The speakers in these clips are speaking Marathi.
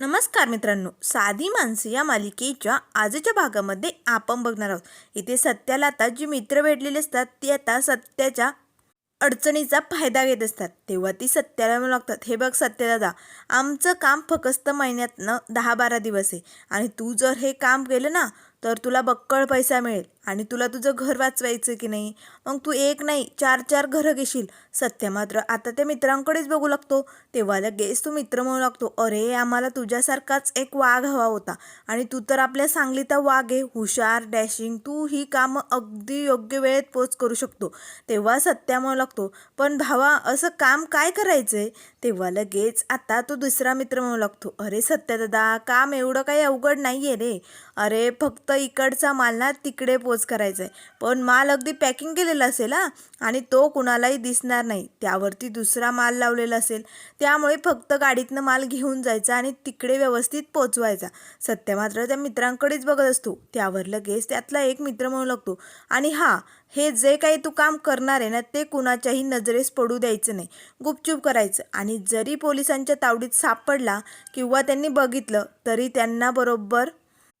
नमस्कार मित्रांनो साधी माणसे या मालिकेच्या आजच्या भागामध्ये आपण बघणार आहोत. इथे सत्याला आता जी मित्र भेटलेले असतात ती आता सत्याच्या अडचणीचा फायदा घेत असतात. तेव्हा ती सत्याला म्हणू लागतात हे बघ सत्यदादा आमचं काम फकस्त महिन्यातनं दहा बारा दिवस आहे. आणि तू जर हे काम केलं ना तर तुला बक्कळ पैसा मिळेल. आणि तुला तुझं घर वाचवायचं की नाही? मग तू एक नाही चार चार घरं घेशील. सत्य मात्र आता त्या मित्रांकडेच बघू लागतो. तेव्हा लगेच तू मित्र म्हणू लागतो अरे आम्हाला तुझ्यासारखाच एक वाघ हवा होता. आणि तू तर आपल्या सांगलीचा वाघ आहे. हुशार डॅशिंग तू ही कामं अगदी योग्य वेळेत पोच करू शकतो. तेव्हा सत्या म्हणू लागतो पण भावा असं काम काय करायचं आहे तेव्हा लगेच आता तो दुसरा मित्र म्हणू लागतो अरे सत्या दादा काम एवढं काही अवघड नाही आहे रे. अरे फक्त इकडचा माल ना तिकडे पोच करायचं आहे पण माल अगदी पॅकिंग केलेला असेल हा. आणि तो कुणालाही दिसणार नाही. त्यावरती दुसरा माल लावलेला असेल. त्यामुळे फक्त गाडीतनं माल घेऊन जायचा आणि तिकडे व्यवस्थित पोचवायचा. सत्य मात्र त्या मित्रांकडेच बघत असतो. त्यावर लगेच त्यातला एक मित्र म्हणू लागतो. आणि हा हे जे काही तू काम करणार आहे ना ते कुणाच्याही नजरेस पडू द्यायचं नाही. गुपचूप करायचं. आणि जरी पोलिसांच्या तावडीत सापडला किंवा त्यांनी बघितलं तरी त्यांना बरोबर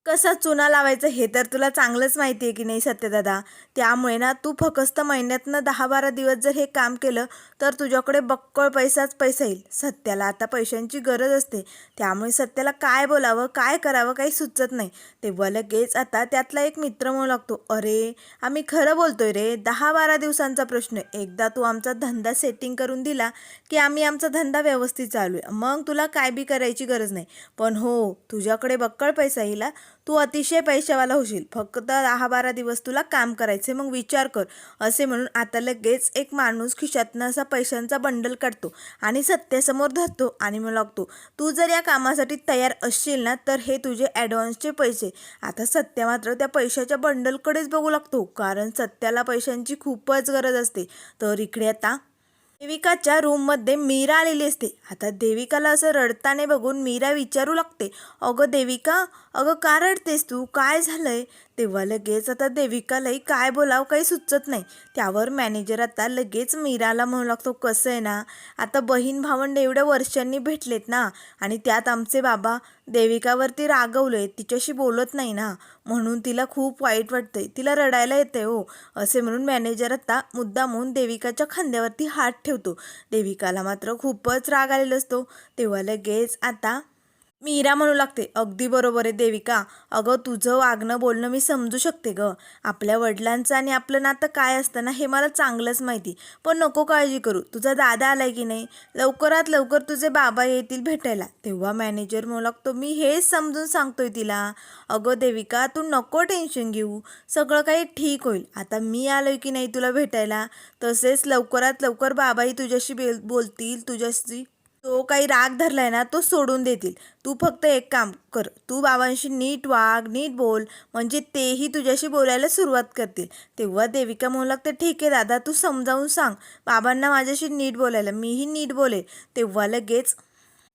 कसा चुना लावायचं हे तर तुला चांगलंच माहिती आहे की नाही सत्यदादा. त्यामुळे ना तू फक्त महिन्यातनं दहा बारा दिवस जर हे काम केलं तर तुझ्याकडे बक्कळ पैसाच पैसा येईल. सत्याला आता पैशांची गरज असते. त्यामुळे सत्याला काय बोलावं काय करावं काही सुचत नाही. तेव्हा लगेच आता त्यातला एक मित्र म्हणू लागतो. अरे आम्ही खरं बोलतोय रे. दहा बारा दिवसांचा प्रश्न. एकदा तू आमचा धंदा सेटिंग करून दिला की आम्ही आमचा धंदा व्यवस्थित चालू आहे. मग तुला काय बी करायची गरज नाही. पण हो तुझ्याकडे बक्कळ पैसा येईल तू अतिशय पैशावाला होशील. फक्त दहा बारा दिवस तुला काम करायचे मग विचार कर. असे म्हणून आता लगेच एक माणूस खिशातनं असा पैशांचा बंडल काढतो आणि सत्यासमोर धरतो आणि मग लागतो तू जर या कामासाठी तयार असशील ना तर हे तुझे ॲडव्हान्सचे पैसे. आता सत्या मात्र त्या पैशाच्या बंडलकडेच बघू लागतो कारण सत्याला पैशांची खूपच गरज असते. तर इकडे आता देविकाच्या रूममध्ये मीरा आलेली असते. आता देविकाला असं रडताने बघून मीरा विचारू लागते अगं देविका अगं का रडतेस तू? काय झालंय? तेव्हा लगेच आता देविकालाही काय बोलावं काही सुचत नाही. त्यावर मॅनेजर आता लगेच मीराला म्हणू लागतो कसं आहे ना आता बहीण भावंड एवढ्या वर्षांनी भेटलेत ना आणि त्यात आमचे बाबा देविकावरती रागवले तिच्याशी बोलत नाही ना म्हणून तिला खूप वाईट वाटतंय तिला रडायला येते हो असे म्हणून मॅनेजर आता मुद्दामून देविकाच्या खांद्यावरती हात ठेवतो. देविकाला मात्र खूपच राग आलेला असतो. तेव्हा लगेच आता मीरा म्हणू लागते अगदी बरोबर आहे देविका. अगं तुझं वागणं बोलणं मी समजू शकते ग. आपल्या वडिलांचं आणि आपलं नातं काय असतं ना हे मला चांगलंच माहिती. पण नको काळजी करू. तुझा दादा आलाय की नाही? लवकरात लवकर तुझे बाबा येतील भेटायला. तेव्हा मॅनेजर म्हणू लागतो मी हेच समजून सांगतोय तिला. अगं देविका तू नको टेन्शन घेऊ. सगळं काही ठीक होईल. आता मी आलोय की नाही तुला भेटायला? तसेच लवकरात लवकर बाबाही तुझ्याशी बेल बोलतील तुझ्याशी तो काही राग धरलाय ना तो सोडून देतील. तू फक्त एक काम कर तू बाबांशी नीट वाग नीट बोल म्हणजे तेही तुझ्याशी बोलायला सुरुवात करतील. तेव्हा देविका म्हणू लागते ठीक आहे दादा तू समजावून सांग. बाबांना माझ्याशी नीट बोलायला मीही नीट बोले तेव्हा लगेच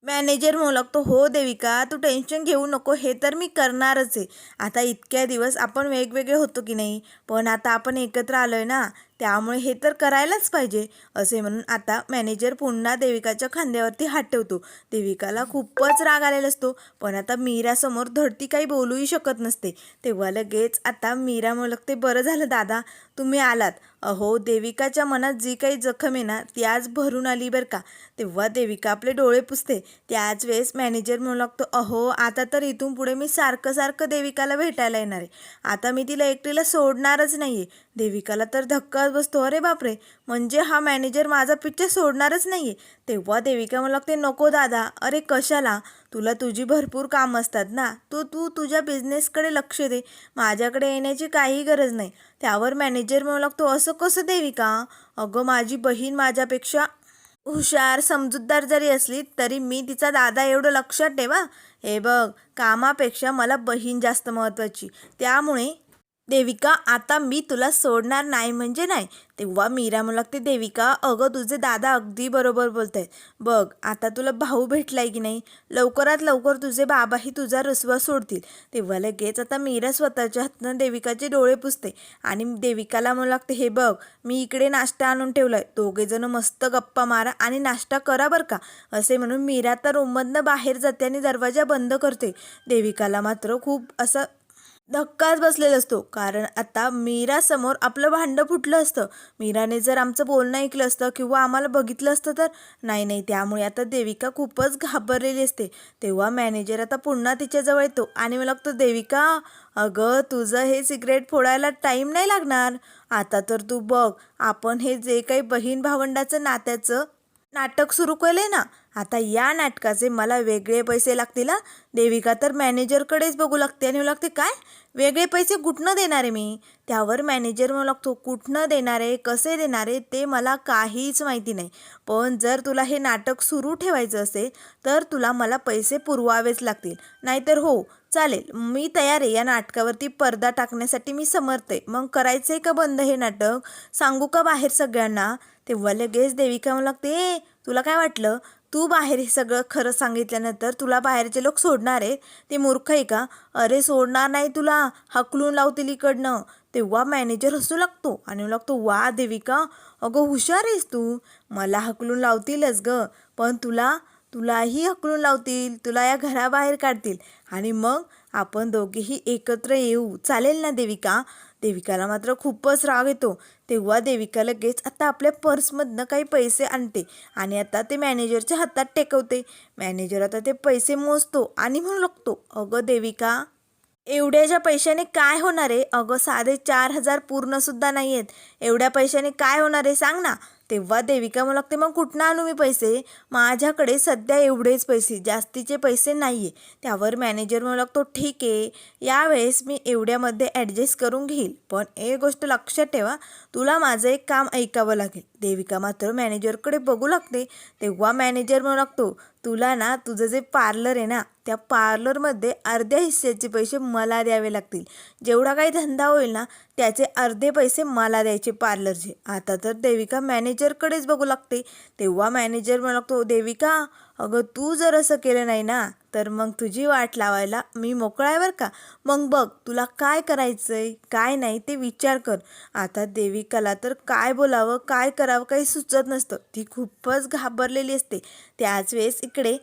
मॅनेजर म्हणू लागतो हो देविका तू टेन्शन घेऊ नको हे तर मी करणारच आहे. आता इतक्या दिवस आपण वेगवेगळे होतो की नाही? पण आता आपण एकत्र आलो आहे ना त्यामुळे हे तर करायलाच पाहिजे असे म्हणून आता मॅनेजर पुन्हा देविकाच्या खांद्यावरती हात ठेवतो. देविकाला खूपच राग आलेला असतो पण आता मीरासमोर धडती काही बोलूही शकत नसते. तेव्हा लगेच आता मीरा म्हणू बरं झालं दादा तुम्ही आलात. अहो देविकाच्या मनात जी काही जखम आहे ना ती आज भरून आली बरं का? तेव्हा देविका आपले डोळे पुसते. त्याच वेळेस मॅनेजर म्हणू लागतो अहो आता तर इथून पुढे मी सारखं सारखं देविकाला भेटायला येणार आहे. आता मी तिला एकटीला सोडणारच नाही आहे देविकाला तर धक्का धक्काच बसतो अरे बापरे! म्हणजे हा मॅनेजर माझा पिक्चर सोडणारच नाही आहे तेव्हा देविका मला लागते नको दादा अरे कशाला? तुला तुझी भरपूर कामं असतात ना. तू तू तुझ्या बिझनेसकडे लक्ष दे. माझ्याकडे येण्याची काही गरज नाही. त्यावर मॅनेजर म्हणू लागतो असं कसं देविका? अगं माझी बहीण माझ्यापेक्षा हुशार समजूतदार जरी असली तरी मी तिचा दादा एवढं लक्षात ठेवा. हे बघ कामापेक्षा मला बहीण जास्त महत्त्वाची. त्यामुळे देविका आता मी तुला सोडणार नाही म्हणजे नाही. तेव्हा मीरा म्हणू लागते देविका अगं तुझे दादा अगदी बरोबर बोलत आहेत बघ आता तुला भाऊ भेटलाय की नाही? लवकरात लवकर तुझे बाबाही तुझा रसवा सोडतील. तेव्हा लगेच आता मीरा स्वतःच्या हातनं देविकाचे डोळे पुसते आणि देविकाला म्हणू लागते हे बघ मी इकडे नाश्ता आणून ठेवलाय. दोघेजण मस्त गप्पा मारा आणि नाश्ता करा बरं का. असे म्हणून मीरा तर रूममधनं बाहेर जाते आणि दरवाजा बंद करते. देविकाला मात्र खूप असं धक्काच बसलेला असतो. कारण आता मीरासमोर आपलं भांडं फुटलं असतं. मीराने जर आमचं बोलणं ऐकलं असतं किंवा आम्हाला बघितलं असतं तर? नाही नाही. त्यामुळे आता देविका खूपच घाबरलेली असते. तेव्हा मॅनेजर आता पुन्हा तिच्याजवळ येतो आणि मला तो देविका अगं तुझं हे सिगरेट फोडायला टाईम नाही लागणार. आता तर तू बघ आपण हे जे काही बहीण भावंडाचं नात्याचं नाटक सुरू केलं ना आता या नाटकाचे मला वेगळे पैसे लागतील देविका तर मॅनेजरकडेच बघू लागते आणि लागते काय? वेगळे पैसे कुठनं देणार आहे मी? त्यावर मॅनेजर म्हणू लागतो कुठनं देणार आहे? कसे देणार आहे? ते मला काहीच माहिती नाही. पण जर तुला हे नाटक सुरू ठेवायचं असेल तर तुला मला पैसे पुरवावेच लागतील. नाहीतर हो चालेल. मी तयार आहे. या नाटकावरती पडदा टाकण्यासाठी मी समर्थ आहे. मग करायचं आहे का बंद हे नाटक? सांगू का बाहेर सगळ्यांना? तेव्हा लगेच देविका म्हणू लागते तुला काय वाटलं? तू बाहेर हे सगळं खरं सांगितल्यानंतर तुला बाहेरचे लोक सोडणार आहेत ते मूर्ख आहे का? अरे सोडणार नाही तुला. हकलून लावतील इकडनं. तेव्हा मॅनेजर हसू लागतो आणि लागतो वा देविका अगं हुशार आहेस तू. मला हकलून लावतीलच ग. पण तुला तुलाही हकलून लावतील. तुला या घराबाहेर काढतील. आणि मग आपण दोघेही एकत्र येऊ. चालेल ना देविका? देविकाला मात्र खूपच राग येतो. तेव्हा देविका लगेच आता आपल्या पर्समधनं काही पैसे आणते आणि आता ते मॅनेजरच्या हातात टेकवते. मॅनेजर आता ते पैसे मोजतो आणि म्हणू लागतो अगं देविका एवढ्याच्या पैशाने काय होणार आहे? अगं साधे चार हजार पूर्णसुद्धा नाही आहेत एवढ्या पैशाने काय होणार आहे? सांग ना. तेव्हा देविका म्हणू लागते मग कुठनं आणू मी पैसे? माझ्याकडे सध्या एवढेच पैसे जास्तीचे पैसे नाही आहे त्यावर मॅनेजर म्हणू लागतो ठीक आहे यावेळेस मी एवढ्यामध्ये ॲडजस्ट करून घेईल पण एक गोष्ट लक्षात ठेवा तुला माझं एक काम ऐकावं लागेल. देविका मात्र मॅनेजरकडे बघू लागते तेव्हा मॅनेजर म्हणू लागतो तुला ना तुझं जे पार्लर आहे ना त्या पार्लरमध्ये अर्ध्या हिस्स्याचे पैसे मला द्यावे लागतील. जेवढा काही धंदा होईल ना त्याचे अर्धे पैसे मला द्यायचे पार्लरचे. आता तर देविका मॅनेजरकडेच बघू लागते. तेव्हा मॅनेजर म्हणतो देविका अगं तू जर असं केलं नाही ना तर मग तुझी वाट लावायला मी मोकळा आहे बरं का? मग बघ तुला काय करायचं आहे काय नाही ते विचार कर. आता देविकाला तर काय बोलावं काय करावं काही सुचत नसतं. ती खूपच घाबरलेली असते. त्याच वेळेस इकडे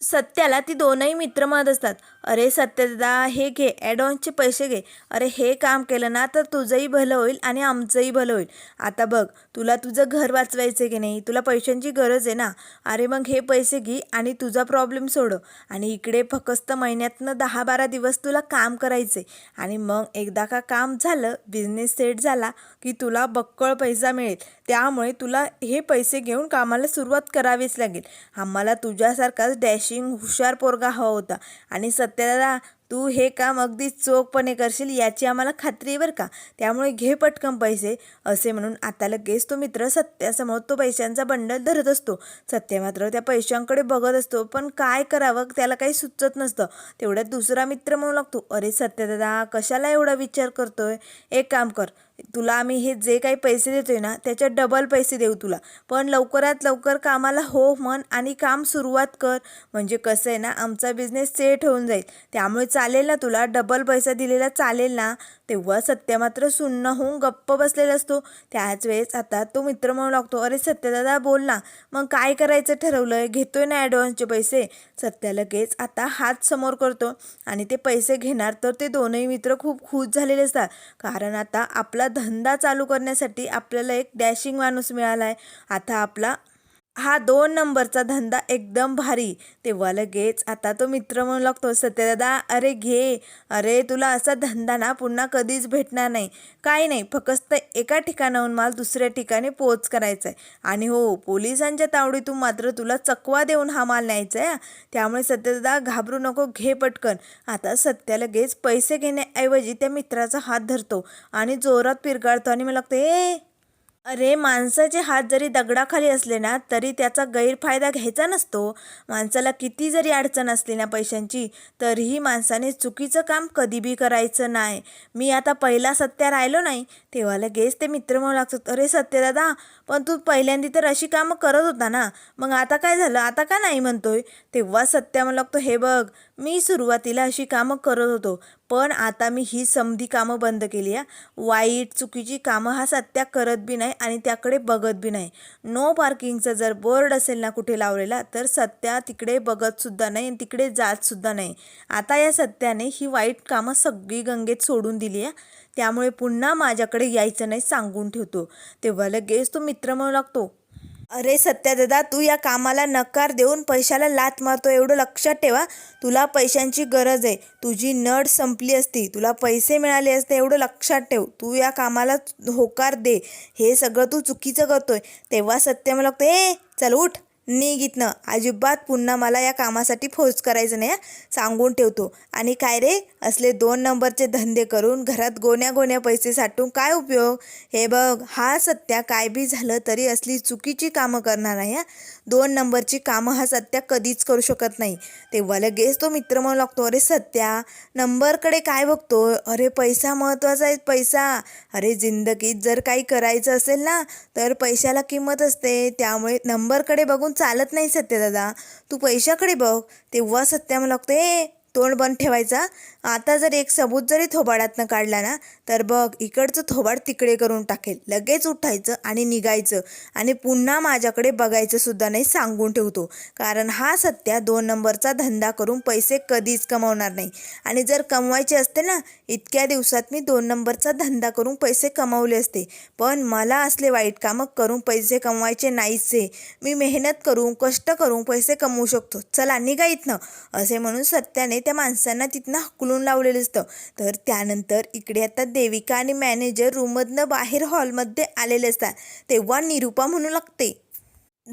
सत्याला ती दोनही मित्र म्हणत असतात. अरे सत्यदादा हे घे ॲडव्हान्सचे पैसे घे. अरे हे काम केलं ना तर तुझंही भलं होईल आणि आमचंही भलं होईल. आता बघ तुला तुझं घर वाचवायचं की नाही? तुला पैशांची गरज आहे ना? अरे मग हे पैसे घे आणि तुझा प्रॉब्लेम सोडव. आणि इकडे फकस्त महिन्यातनं दहा बारा दिवस तुला काम करायचे आणि मग एकदा का काम झालं बिझनेस सेट झाला की तुला बक्कळ पैसा मिळेल. त्यामुळे तुला हे पैसे घेऊन कामाला सुरुवात करावीच लागेल. आम्हाला तुझ्यासारखाच डॅशिंग हुशार पोरगा हवा होता. आणि सत्याला तू हे काम अगदी चोखपणे करशील याची आम्हाला खात्री आहे बरं का? त्यामुळे घे पटकन पैसे. असे म्हणून आता लगेच तो मित्र सत्यासमोर तो पैशांचा बंडल धरत असतो. सत्य मात्र त्या पैशांकडे बघत असतो पण काय करावं त्याला काही सुचत नसतं. तेवढ्यात दुसरा मित्र म्हणू लागतो अरे सत्यदादा कशाला एवढा विचार करतोय? एक काम कर तुला आम्ही हे जे काही पैसे देतोय ना त्याच्या डबल पैसे देऊ तुला. पण लवकरात लवकर कामाला हो म्हण आणि काम सुरुवात कर. म्हणजे कसं आहे ना आमचा बिझनेस सेट होऊन जाईल. त्यामुळे चालेल ना तुला? डबल पैसा दिलेला चालेल ना? तेव्हा सत्य मात्र सुन्न होऊन गप्प बसलेला असतो. त्याच वेळेस आता तो मित्र म्हणू लागतो अरे सत्यदादा बोल ना. मग काय करायचं ठरवलंय? घेतोय ना ॲडव्हान्सचे पैसे? सत्या लगेच आता हात समोर करतो आणि ते पैसे घेणार तर ते दोनही मित्र खूप खुश झालेले असतात. कारण आता आपला धंदा चालू करण्यासाठी आपल्याला एक डॅशिंग माणूस मिळाला आहे आता आपला हा दोन नंबरचा धंदा एकदम भारी. तेव्हा लगेच आता तो मित्र म्हणू लागतो सत्यदादा अरे घे. अरे तुला असा धंदा ना पुन्हा कधीच भेटणार नाही. काही नाही फक्त एका ठिकाणाहून माल दुसऱ्या ठिकाणी पोच करायचा आहे आणि हो पोलिसांच्या तावडीतून मात्र तुला चकवा देऊन हा माल न्यायचा आहे त्यामुळे सत्यदादा घाबरू नको घे पटकन. आता सत्या लगेच पैसे घेण्याऐवजी त्या मित्राचा हात धरतो आणि जोरात पिरगाळतो आणि मला लागतं ए अरे माणसाचे हात जरी दगडाखाली असले ना तरी त्याचा गैरफायदा घ्यायचा नसतो. माणसाला किती जरी अडचण असली ना पैशांची तरीही माणसाने चुकीचं काम कधी बी करायचं नाही. मी आता पहिला सत्या राहिलो नाही. तेव्हा लगेच ते मित्र म्हणू लागतात अरे सत्य दादा पण तू पहिल्यांदी तर अशी कामं करत होता ना. मग आता काय झालं? आता का नाही म्हणतोय? तेव्हा सत्या म्हणू लागतो हे बघ मी सुरुवातीला अशी कामं करत होतो पण आता मी ही समधी कामं बंद केली आहे. वाईट चुकीची कामं हा सत्या करत बी नाही आणि त्याकडे बघत बी नाही. नो पार्किंगचा जर बोर्ड असेल ना कुठे लावलेला तर सत्या तिकडे बघतसुद्धा नाही आणि तिकडे जातसुद्धा नाही. आता या सत्याने ही वाईट कामं सगळी गंगेत सोडून दिली आहे. त्यामुळे पुन्हा माझ्याकडे यायचं नाही सांगून ठेवतो. तेव्हा लगेच तो मित्र म्हणू लागतो अरे सत्यादादा तू या कामाला नकार देऊन पैशाला लात मारतो एवढं लक्षात ठेवा. तुला पैशांची गरज आहे. तुझी नड संपली असती तुला पैसे मिळाले असते एवढं लक्षात ठेव. तू या कामाला होकार दे. हे सगळं तू चुकीचं करतोय. तेव्हा सत्य मला लागतं ए चल उठ. निघितनं अजिबात पुन्हा मला या कामासाठी फोर्स करायचं नाही सांगून ठेवतो. आणि काय रे असले दोन नंबरचे धंदे करून घरात गोण्या गोण्या पैसे साठून काय उपयोग? हे बघ हा सत्या काय बी झालं तरी असली चुकीची कामं करणार आहे दोन नंबरची कामं हा सत्या कधीच करू शकत नाही. तेव्हा लगेच तो मित्र म्हणू लागतो अरे सत्या नंबरकडे काय बघतो? अरे पैसा महत्त्वाचा आहे पैसा. अरे जिंदगीत जर काही करायचं असेल ना तर पैशाला किंमत असते. त्यामुळे नंबरकडे बघून चालत नाही सत्य दादा तू पैशाकडे बघ. तेव्हा सत्या मला लागतं ए तोंड बंद ठेवायचा. आता जर एक सबूत जरी थोबाडातनं काढला ना तर बघ इकडचं थोबाड तिकडे करून टाकेल. लगेच उठायचं आणि निघायचं. आणि पुन्हा माझ्याकडे बघायचं सुद्धा नाही सांगून ठेवतो. कारण हा सत्या दोन नंबरचा धंदा करून पैसे कधीच कमवणार नाही. आणि जर कमवायचे असते ना इतक्या दिवसात मी दोन नंबरचा धंदा करून पैसे कमवले असते. पण मला असले वाईट कामं करून पैसे कमवायचे नाहीचे मी मेहनत करून कष्ट करून पैसे कमवू शकतो. चला निघा इथनं असे म्हणून सत्याने त्या माणसांना तिथनं हकलून लावलेलं असतं. तर त्यानंतर इकडे आता देविका आणि मॅनेजर रूममधनं बाहेर हॉलमध्ये आलेले असतात. तेव्हा निरुपा म्हणू लागते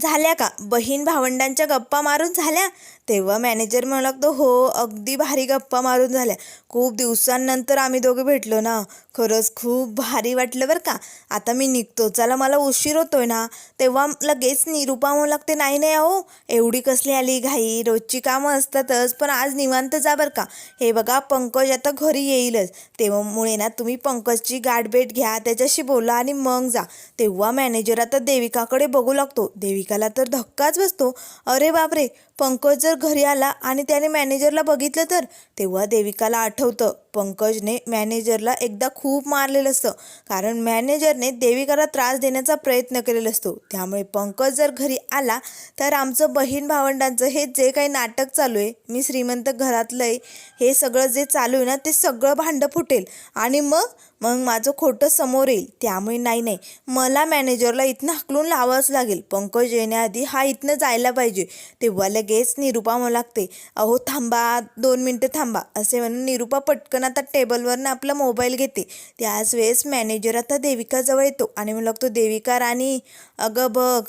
झाल्या का? बहीण भावंडांच्या गप्पा मारून झाल्या? तेव्हा मॅनेजर म्हणू लागतो हो अगदी भारी गप्पा मारून झाल्या. खूप दिवसांनंतर आम्ही दोघे भेटलो ना. खरंच खूप भारी वाटलं बरं का. आता मी निघतो. चला मला उशीर होतोय ना. तेव्हा लगेच निरुपा म्हणू लागते नाही नाही अहो एवढी कसली आली घाई? रोजची कामं असतातच पण आज निवांत जा बरं का. हे बघा पंकज आता घरी येईलच. तेव्हामुळे ना तुम्ही पंकजची गाठभेट घ्या त्याच्याशी बोला आणि मग जा. तेव्हा मॅनेजर आता देविकाकडे बघू लागतो. देविकाला तर धक्काच बसतो. अरे बापरे! पंकज जर घरी आला आणि त्याने मॅनेजरला बघितलं तर तेव्हा देविकाला आठवतं. पंकजने मॅनेजरला एकदा खूप मारलेलं असतं. कारण मॅनेजरने देविकाला त्रास देण्याचा प्रयत्न केलेला असतो. त्यामुळे पंकज जर घरी आला तर आमचं बहीण भावंडांचं हे जे काही नाटक चालू आहे मी श्रीमंत घरातलं आहे हे सगळं जे चालू आहे ना ते सगळं भांडं फुटेल. आणि मग मग माझं खोटं समोर येईल. त्यामुळे नाही नाही. मला मॅनेजरला इथनं हकलून लावावंच लागेल. पंकज येण्याआधी हा इथनं जायला पाहिजे. तेव्हा लगेच निरुपा म्हणू लागते अहो थांबा दोन मिनटं थांबा असे म्हणून निरुपा पटकन आता टेबलवरनं आपला मोबाईल घेते. त्याच वेळेस मॅनेजर आता देविकाजवळ येतो आणि म्हणू लागतो देविका राणी अगं बघ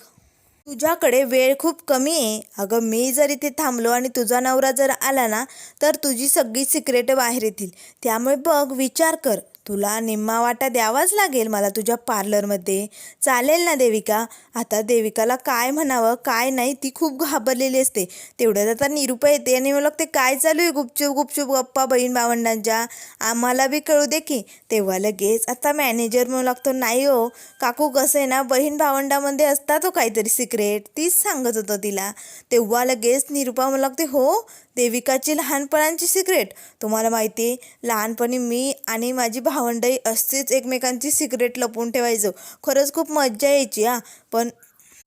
तुझ्याकडे वेळ खूप कमी आहे. अगं मी जर इथे थांबलो आणि तुझा नवरा जर आला ना तर तुझी सगळी सिक्रेट बाहेर येतील. त्यामुळे बघ विचार कर. तुला निम्मा वाटा द्यावाच लागेल मला तुझ्या पार्लरमध्ये. चालेल ना देविका? आता देविकाला काय म्हणावं काय नाही ती खूप घाबरलेली असते. तेवढ्यात आता निरुपा येते आणि मला ते काय चालू आहे गुपचूप गुपचूप गप्पा बहीण भावंडांच्या? आम्हाला बी कळू दे की. तेव्हा लगेच आता मॅनेजर म्हणू लागतो नाही हो काकू कसं आहे ना बहीण भावंडामध्ये असतात तो काहीतरी सिक्रेट तीच सांगत होतं तिला. तेव्हा लगेच निरुपा म्हणू लागते हो देविकाची लहानपणाची सिक्रेट. तुम्हाला माहिती आहे लहानपणी मी आणि माझी भावंडही असतीच एकमेकांची सिक्रेट लपवून ठेवायचो. खरंच खूप मज्जा यायची हां. पण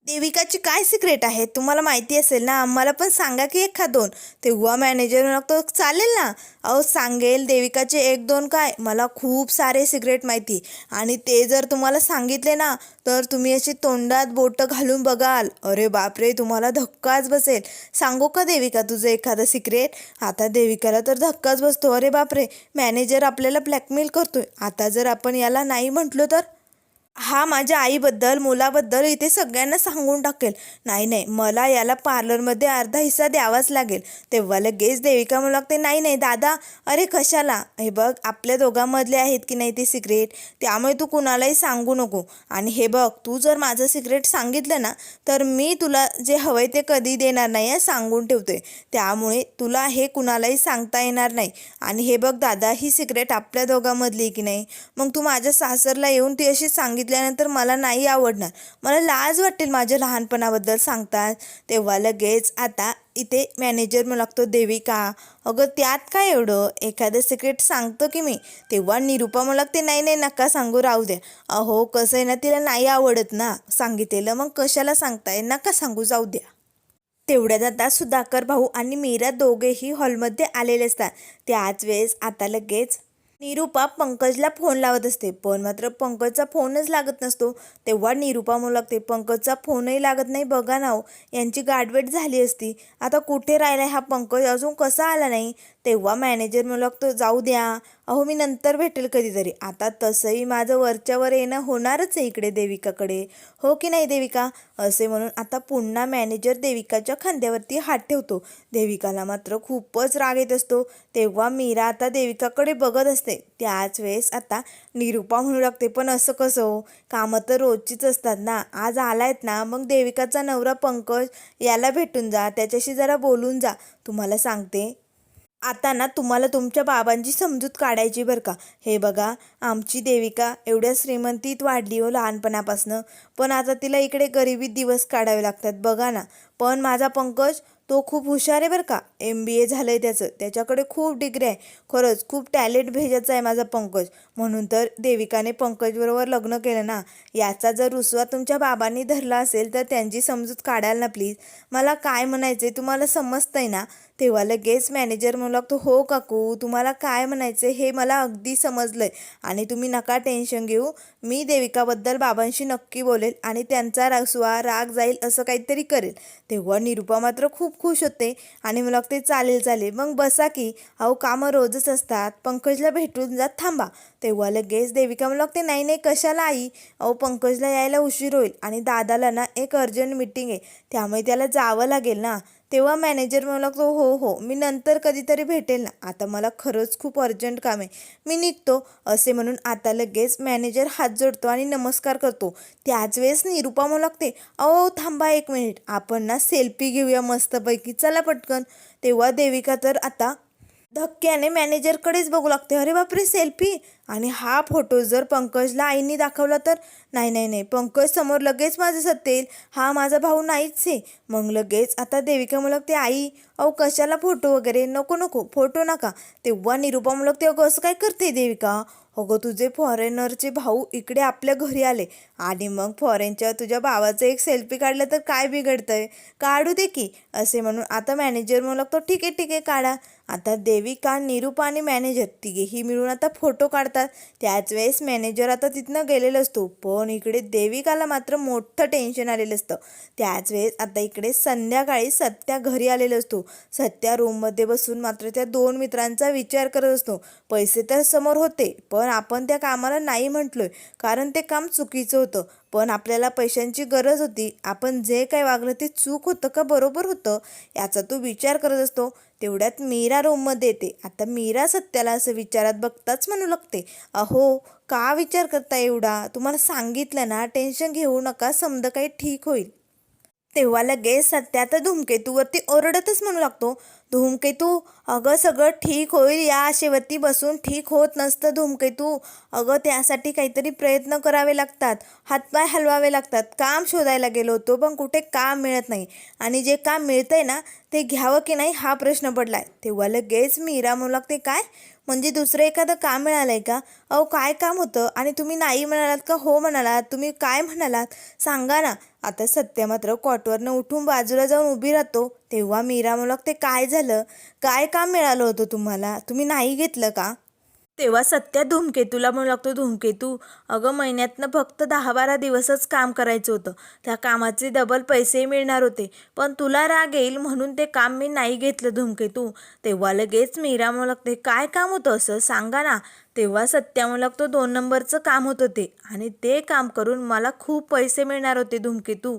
देविकाची काय सिक्रेट आहे? तुम्हाला माहिती असेल ना आम्हाला पण सांगा की एखाद दोन. तेव्हा मॅनेजर लागतो चालेल ना? अहो सांगेल देविकाचे एक दोन काय? मला खूप सारे सिक्रेट माहिती. आणि ते जर तुम्हाला सांगितले ना तर तुम्ही अशी तोंडात बोटं घालून बघाल. अरे बापरे तुम्हाला धक्काच बसेल. सांगू का देविका तुझं एखादं सिक्रेट आता देविकाला तर धक्काच बसतो. अरे बापरे मॅनेजर आपल्याला ब्लॅकमेल करतोय. आता जर आपण याला नाही म्हटलो तर? हा माझ्या आईबद्दल मुलाबद्दल इथे सगळ्यांना सांगून टाकेल. नाही नाही मला याला पार्लरमध्ये अर्धा हिस्सा द्यावाच लागेल. तेव्हा लगेच देविका म्हणू लागते नाही नाही दादा अरे कशाला? हे बघ आपल्या दोघांमधले आहेत की नाही ते सिक्रेट? त्यामुळे तू कुणालाही सांगू नको. आणि हे बघ तू जर माझं सिक्रेट सांगितलं ना तर मी तुला जे हवंय ते कधी देणार नाही आहे सांगून ठेवतोय. त्यामुळे तुला हे कुणालाही सांगता येणार नाही. आणि हे बघ दादा ही सिक्रेट आपल्या दोघांमधली आहे की नाही? मग तू माझ्या सासरला येऊन ती अशी सांगितल्यानंतर मला नाही आवडणार. मला लाज वाटेल माझ्या लहानपणाबद्दल सांगतात तेव्हा लगेच आता इथे मॅनेजर मला लागतो देविका अगं त्यात काय एवढं? एखादं सिक्रेट सांगतो की मी? तेव्हा निरुपा मला लागते नाही नाही नका सांगू राहू द्या. अहो कसं आहे ना तिला नाही आवडत ना. सांगितलेलं मग कशाला सांगताय? नका सांगू जाऊ द्या. तेवढ्यात आता सुधाकर भाऊ आणि मीरा दोघेही हॉलमध्ये आलेले असतात. त्याच वेळेस आता लगेच निरुपा पंकजला फोन लावत असते. पण मात्र पंकजचा फोनच लागत नसतो. तेव्हा निरुपा म्हणू लागते पंकजचा फोनही लागत नाही बघा ना हो यांची गाठवेट झाली असती. आता कुठे राहिला हा पंकज? अजून कसा आला नाही? तेव्हा मॅनेजर म्हणू लागतो जाऊ द्या. अहो मी नंतर भेटेल कधीतरी. आता तसंही माझं वरच्यावर येणं होणारच आहे इकडे देविकाकडे. हो की नाही देविका? असे म्हणून आता पुन्हा मॅनेजर देविकाच्या खांद्यावरती हात ठेवतो. देविकाला मात्र खूपच राग येत असतो. तेव्हा मीरा आता देविकाकडे बघत असते. त्याच वेळेस आता निरुपा म्हणू लागते पण असं कसं हो? कामं तर रोजचीच असतात ना. आज आलायत ना मग देविकाचा नवरा पंकज याला भेटून जा. त्याच्याशी जरा बोलून जा. तुम्हाला सांगते आता ना तुम्हाला तुमच्या बाबांची समजूत काढायची बरं का. हे बघा आमची देविका एवढ्या श्रीमंतीत वाढली हो लहानपणापासनं. पण आता तिला इकडे गरिबीत दिवस काढावे लागतात बघा ना. पण माझा पंकज तो खूप हुशार आहे बरं का. एम बी ए झालं आहे त्याचं. त्याच्याकडे खूप डिग्री आहे. खरंच खूप टॅलेंट भेजायचा आहे माझा पंकज. म्हणून तर देविकाने पंकजबरोबर लग्न केलं ना. याचा जर रुसवा तुमच्या बाबांनी धरला असेल तर त्यांची समजूत काढाल ना प्लीज मला काय म्हणायचं आहे तुम्हाला समजतंय ना? तेव्हा लगेच मॅनेजर म्हणू लागतो हो काकू तुम्हाला काय म्हणायचं हे मला अगदी समजलं आहे आणि तुम्ही नका टेन्शन घेऊ. मी देविकाबद्दल बाबांशी नक्की बोलेल आणि त्यांचा रसवा राग जाईल असं काहीतरी करेल. तेव्हा निरुपा मात्र खूप खुश होते आणि मला लागते चालेल चालेल. मग बसा की. अहो कामं रोजच असतात. पंकजला भेटून जात थांबा. तेव्हा लगेच देविका मला लागते नाही नाही कशाला आई? अहो पंकजला यायला उशीर होईल आणि दादाला ना एक अर्जंट मिटिंग आहे. त्यामुळे त्याला जावं लागेल ना. तेव्हा मॅनेजर म्हणू लागतो हो हो मी नंतर कधीतरी भेटेल ना. आता मला खरंच खूप अर्जंट काम आहे. मी निघतो असे म्हणून आता लगेच मॅनेजर हात जोडतो आणि नमस्कार करतो. त्याच वेळेस निरुपा म्हणू लागते अहो थांबा एक मिनिट. आपण ना सेल्फी घेऊया मस्तपैकी. चला पटकन. तेव्हा देविका तर आता धक्क्याने मॅनेजरकडेच बघू लागते अरे बापरे सेल्फी? आणि हा फोटो जर पंकजला आईने दाखवला तर? नाही नाही नाही. पंकज समोर लगेच माझं सत्तेल हा माझा भाऊ नाहीच आहे. मग लगेच आता देविका मुलग ते आई अहो कशाला फोटो वगैरे? नको नको. फोटो नका. तेव्हा निरुपा मुलगते अगं असं काय करते देविका? अगं तुझे फॉरेनरचे भाऊ इकडे आपल्या घरी आले. आणि मग फॉरेनच्या तुझ्या भावाचं एक सेल्फी काढलं तर काय बिघडतंय? काढू दे की. असे म्हणून आता मॅनेजर म्हणू लागतो ठीक आहे ठीक आहे काढा. आता देविका निरूप आणि मॅनेजर तिघेही मिळून आता फोटो काढतात. त्याच वेळेस मॅनेजर आता तिथनं गेलेलं असतो. पण इकडे देविकाला मात्र मोठं टेन्शन आलेलं असतं. त्याच वेळेस आता इकडे संध्याकाळी सत्या घरी आलेला असतो. सत्या रूममध्ये बसून मात्र त्या दोन मित्रांचा विचार करत असतो. पैसे तर समोर होते पण आपण त्या कामाला नाही म्हटलोय कारण ते काम चुकीचं होतं. पण आपल्याला पैशांची गरज होती. आपण जे काय वागलं ते चूक होतं का बरोबर होतं याचा तो विचार करत असतो. तेवढ्यात मीरा रूममध्ये येते. आता मीरा सत्याला असं विचारात बघताच म्हणू लागते. अहो का विचार करता एवढा? तुम्हाला सांगितलं ना टेन्शन घेऊ नका समजा काही ठीक होईल. तेव्हा लगेच सत्या तर धूमकेतूवरती ओरडतच म्हणू लागतो. धूमकेतू अगं सगळं ठीक होईल या आशेवरती बसून ठीक होत नसतं धूमकेतू. अगं त्यासाठी काहीतरी प्रयत्न करावे लागतात हातपाय हलवावे लागतात काम शोधायला गेलो होतो पण कुठे काम मिळत नाही. आणि जे काम मिळतंय ना ते घ्यावं की नाही हा प्रश्न पडला आहे तेव्हा लगेच मीरा म्हणू लागते काय? म्हणजे दुसरं एखादं काम मिळालं आहे का? अहो काय काम होतं? आणि तुम्ही नाही म्हणालात का? हो म्हणालात. तुम्ही काय म्हणालात? सांगा ना. आता सत्य मात्र कॉटवरनं उठून बाजूला जाऊन उभी राहतो. तेव्हा मीरा म्हणू लागते काय झालं? काय काम मिळालं होतं तुम्हाला? तुम्ही नाही घेतलं का? तेव्हा सत्या धूमकेतूला म्हणू लागतो धूमकेतू अगं महिन्यातनं फक्त दहा बारा दिवसच काम करायचं होतं. त्या कामाचे डबल पैसेही मिळणार होते. पण तुला राग येईल म्हणून ते काम मी नाही घेतलं धूमकेतू. तेव्हा लगेच मीरा म्हणू लागते काय काम होतं असं? सांगा ना. तेव्हा सत्या म्हणू लागतो दोन नंबरचं काम होतं ते. आणि ते काम करून मला खूप पैसे मिळणार होते धूमकेतू.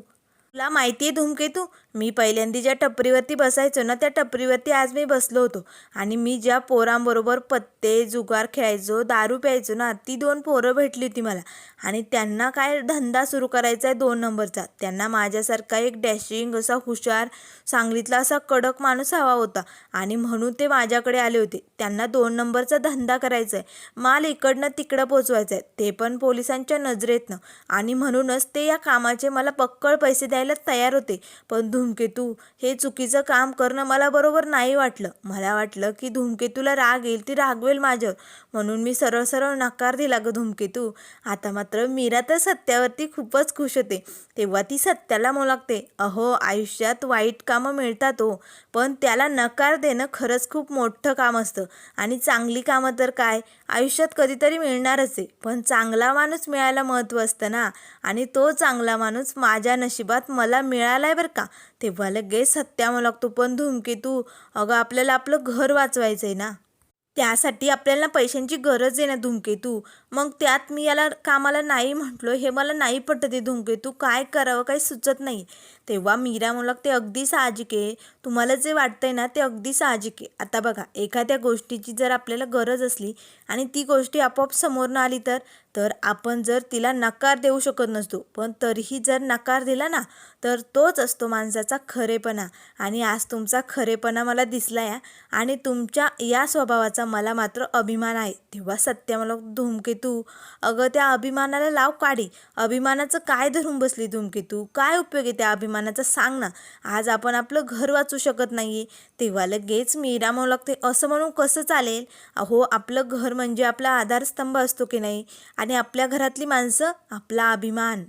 तुला माहिती आहे धूमकेतू मी पहिल्यांदा ज्या टपरीवरती बसायचो ना त्या टपरीवरती आज मी बसलो होतो. आणि मी ज्या पोरांबरोबर पत्ते जुगार खेळायचो दारू प्यायचो ना ती दोन पोरं भेटली होती मला. आणि त्यांना काय धंदा सुरू करायचा आहे दोन नंबरचा. त्यांना माझ्यासारखा एक डॅशिंग असा हुशार सांगलीतला असा कडक माणूस हवा होता. आणि म्हणून ते माझ्याकडे आले होते. त्यांना दोन नंबरचा धंदा करायचा आहे. माल इकडनं तिकडं पोचवायचा आहे. ते पण पोलिसांच्या नजरेतनं. आणि म्हणूनच ते या कामाचे मला पक्कळ पैसे द्यायला तयार होते. पण धूमकेतू हे चुकीचं काम करणं मला बरोबर नाही वाटलं. मला वाटलं की धूमकेतूला राग येईल ती रागवेल माझ्यावर. म्हणून मी सरळ सरळ नकार दिला ग धूमकेतू आता मात्र मीरा तर सत्यावरती खूपच खुश होते. तेव्हा ती सत्याला लागते अहो आयुष्यात वाईट कामं मिळतात हो पण त्याला नकार देणं खरंच खूप मोठं काम असतं. आणि चांगली कामं तर काय? आयुष्यात कधीतरी मिळणारच आहे. पण चांगला माणूस मिळायला महत्त्व असतं ना. आणि तो चांगला माणूस माझ्या नशिबात मला मिळाला आहे बरं का? तेव्हा लगेच सत्या मला लागतो पण धुमकेतू अगं आपल्याला आपलं घर वाचवायचं आहे ना. त्यासाठी आपल्याला पैशांची गरज आहे ना धुमकेतू मग त्यात मी याला कामाला नाही म्हटलो हे मला नाही पटत आहे धुमकेतू काय करावं काही सुचत नाही. तेव्हा मीरा मुलक ते अगदी साहजिक आहे. तुम्हाला जे वाटतंय ना ते अगदी साहजिक आहे. आता बघा एखाद्या गोष्टीची जर आपल्याला गरज असली आणि ती गोष्टी आपोआप समोरनं आली तर तर आपण जर तिला नकार देऊ शकत नसतो. पण तरीही जर नकार दिला ना तर तोच असतो माणसाचा खरेपणा. आणि आज तुमचा खरेपणा मला दिसला या आणि तुमच्या या स्वभावाचा मला मात्र अभिमान आहे. तेव्हा सत्य मला धूमकेतू अगं त्या अभिमानाला लाव काढी अभिमानाचं काय धरून बसली धूमकेतू? काय उपयोग आहे त्या अभिमान अभिमानाचं सांग ना. आज आपण आपलं घर वाचू शकत नाही तेव्हा लगेच मी म्हणू लागते. असं म्हणून कसं चालेल? अहो आपलं घर म्हणजे आपला आधारस्तंभ असतो की नाही? आणि आपल्या घरातली माणसं आपला अभिमान.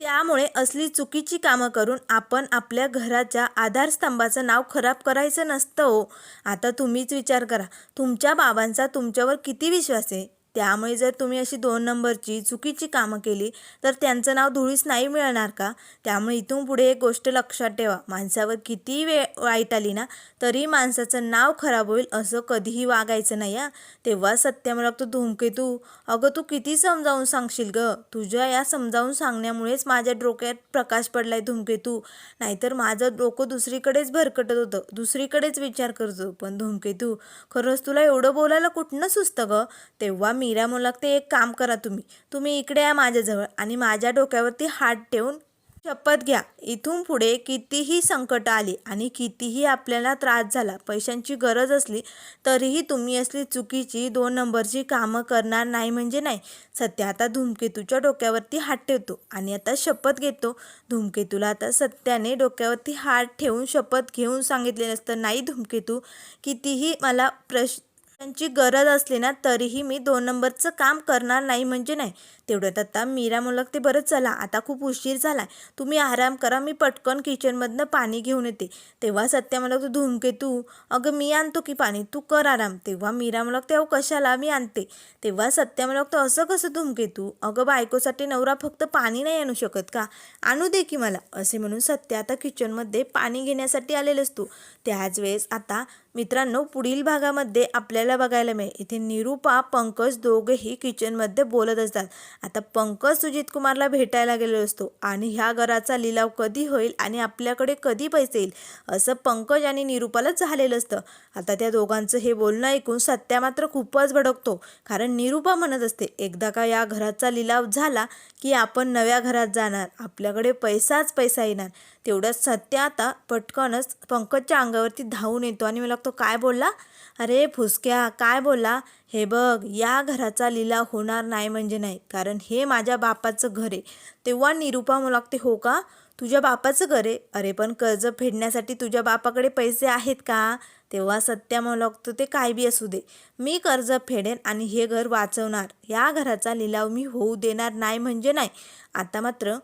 त्यामुळे असली चुकीची कामं करून आपण आपल्या घराच्या आधारस्तंभाचं नाव खराब करायचं नसतं हो. आता तुम्हीच विचार करा. तुमच्या बाबांचा तुमच्यावर किती विश्वास आहे? त्यामुळे जर तुम्ही अशी दोन नंबरची चुकीची कामं केली तर त्यांचं नाव धुळीस नाही मिळणार का? त्यामुळे इथून पुढे एक गोष्ट लक्षात ठेवा. माणसावर किती वेळ वाईट आली ना तरी माणसाचं नाव खराब होईल असं कधीही वागायचं नाही हा. तेव्हा सत्य मला तो. धूमकेतू अगं तू किती समजावून सांगशील ग? तुझ्या या समजावून सांगण्यामुळेच माझ्या डोक्यात प्रकाश पडलाय धूमकेतू नाहीतर माझं डोकं दुसरीकडेच भरकटत होतं. दुसरीकडेच विचार करतो. पण धूमकेतू खरंच तुला एवढं बोलायला कुठनं सुचतं ग? तेव्हा मी मीरा म्हणू लागते एक काम करा तुम्ही. तुम्ही इकडे या माझ्याजवळ आणि माझ्या डोक्यावरती हात ठेवून शपथ घ्या. इथून पुढे कितीही संकट आली आणि कितीही आपल्याला त्रास झाला पैशांची गरज असली तरीही तुम्ही असली चुकीची दोन नंबरची कामं करणार नाही म्हणजे नाही. सत्या आता धूमकेतूच्या डोक्यावरती हात ठेवतो आणि आता शपथ घेतो. धूमकेतूला आता सत्याने डोक्यावरती हात ठेवून शपथ घेऊन सांगितलेलं असतं नाही धूमकेतू कितीही मला प्रश त्यांची गरज असली ना तरीही मी दोन नंबरचं काम करणार नाही म्हणजे नाही. तेवढ्यात आता मीरा मुलग ते बरं चला आता खूप उशीर झाला आहे तुम्ही आराम करा मी पटकन किचनमधनं पाणी घेऊन येते. तेव्हा सत्या मला तू धुमके तू. अगं मी आणतो की पाणी तू कर आराम. तेव्हा मीरा मुलग तेव्हा कशाला? मी आणते. तेव्हा सत्या मुलग तर असं कसं धूमकेतू अगं बायकोसाठी नवरा फक्त पाणी नाही आणू शकत का? आणू दे की मला. असे म्हणून सत्या आता किचनमध्ये पाणी घेण्यासाठी आलेलं असतो त्याच वेळेस आता मित्रांनो पुढील भागामध्ये आपल्याला बघायला मिळेल. इथे निरूपा पंकज दोघेही किचनमध्ये बोलत असतात. आता पंकज सुजित कुमारला भेटायला गेलेलो असतो आणि ह्या घराचा लिलाव कधी होईल आणि आपल्याकडे कधी पैसे येईल असं पंकज आणि निरूपाला झालेलं असतं. आता त्या दोघांचं हे बोलणं ऐकून सत्या मात्र खूपच भडकतो कारण निरूपा म्हणत असते एकदा का या घराचा लिलाव झाला की आपण नव्या घरात जाणार आपल्याकडे पैसाच पैसा येणार. तेवढ्याच सत्य आता पटकनच पंकजच्या अंगावरती धावून येतो आणि मला तो काय बोलला? अरे फुसक्या काय बोला हे बघ या घराचा लिलाव होणार नाही म्हणजे नाही कारण हे माझ्या बापाचं घर आहे. तेव्हा निरूपा मला लागते हो का? तुझ्या बापाचं घर आहे? अरे पण कर्ज फेडण्यासाठी तुझ्या बापाकडे पैसे आहेत का? तेव्हा सत्या मला लागतो ते काय बी असू दे. मी कर्ज फेडेन आणि हे घर वाचवणार. या घराचा लिलाव मी होऊ देणार नाही म्हणजे नाही. आता मात्र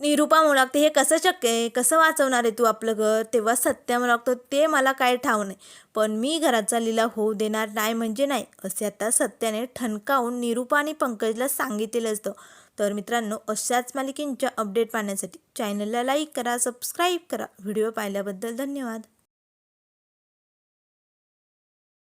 निरुपा म्हणू लागते हे कसं शक्य आहे? कसं वाचवणार आहे तू आपलं घर? तेव्हा सत्या म्हणू लागतो ते मला काय ठाव नाही. पण मी घराचा लिलाव होऊ देणार नाही म्हणजे नाही. असे आता सत्याने ठणकावून निरुपा आणि पंकजला सांगितलेलं असतं. तर मित्रांनो अशाच मालिकेंच्या अपडेट पाहण्यासाठी चॅनलला लाईक करा सबस्क्राईब करा. व्हिडिओ पाहिल्याबद्दल धन्यवाद.